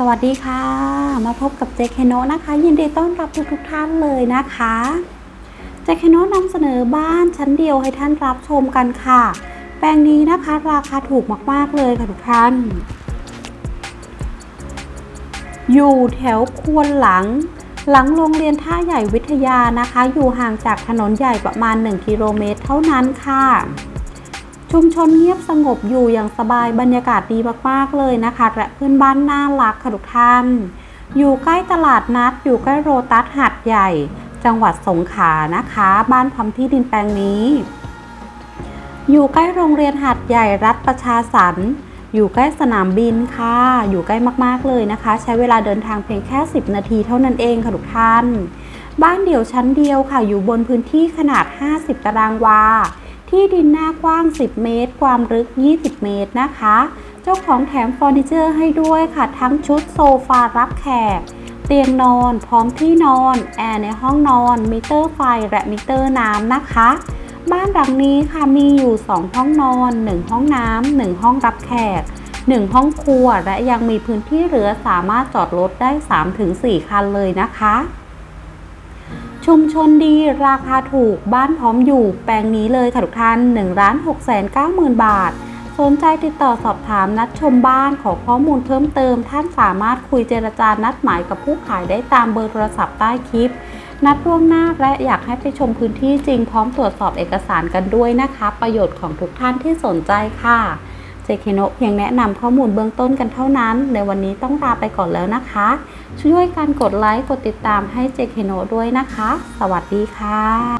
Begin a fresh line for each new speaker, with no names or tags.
สวัสดีค่ะ มาพบกับเจคโนนะคะ ยินดีต้อนรับทุกทุกท่านเลยนะคะเจคโนนำเสนอบ้านชั้นเดียวให้ท่านรับชมกันค่ะ แปลงนี้นะคะราคาถูกมาก ๆ เลยค่ะทุกท่าน อยู่แถวควนหลัง หลังโรงเรียนท่าใหญ่วิทยานะคะ อยู่ห่างจากถนนใหญ่ประมาณ 1 กิโลเมตรเท่านั้นค่ะ ชุมชนเงียบสงบอยู่อย่างสบายบรรยากาศดีมากๆเลยนะคะ และเพื่อนบ้านน่ารักค่ะทุกท่าน อยู่ใกล้ตลาดนัด อยู่ใกล้โรตัสหัดใหญ่ จังหวัดสงขลานะคะ บ้านพร้อมที่ดินแปลงนี้ อยู่ใกล้โรงเรียนหัดใหญ่รัฐประชาสรรค์อยู่ใกล้สนามบินค่ะ อยู่ใกล้มากๆเลยนะคะ ใช้เวลาเดินทางเพียงแค่ 10 นาทีเท่านั้นเองค่ะทุกท่าน บ้านเดี่ยวชั้นเดียวค่ะ อยู่บนพื้นที่ขนาด 50 ตารางวา ที่ดินหน้ากว้าง 10 เมตร ความลึก 20 เมตรนะคะ เจ้าของแถมเฟอร์นิเจอร์ให้ด้วยค่ะ ทั้งชุดโซฟารับแขก เตียงนอน พร้อมที่นอน แอร์ในห้องนอน มิเตอร์ไฟ และมิเตอร์น้ำนะคะ บ้านหลังนี้ค่ะมีอยู่ 2 ห้องนอน 1 ห้องน้ำ 1 ห้องรับแขก 1 ห้องครัว และยังมีพื้นที่เหลือสามารถจอดรถได้ 3-4 คันเลยนะคะ ชุมชนดีราคาถูกบ้านพร้อมอยู่แปลงนี้เลยค่ะทุกท่าน1ล้าน6แสน9หมื่นบาท สนใจติดต่อสอบถามนัดชมบ้านขอข้อมูลเพิ่มเติม ท่านสามารถคุยเจรจานัดหมายกับผู้ขายได้ตามเบอร์โทรศัพท์ใต้คลิป นัดล่วงหน้าและอยากให้ไปชมพื้นที่จริงพร้อมตรวจสอบเอกสารกันด้วยนะคะ ประโยชน์ของทุกท่านที่สนใจค่ะ เจเคโนเพียงแนะนำข้อมูลเบื้องต้นกันเท่านั้น ในวันนี้ต้องลาไปก่อนแล้วนะคะ ช่วยกันกดไลค์ กดติดตามให้เจเคโนด้วยนะคะ สวัสดีค่ะ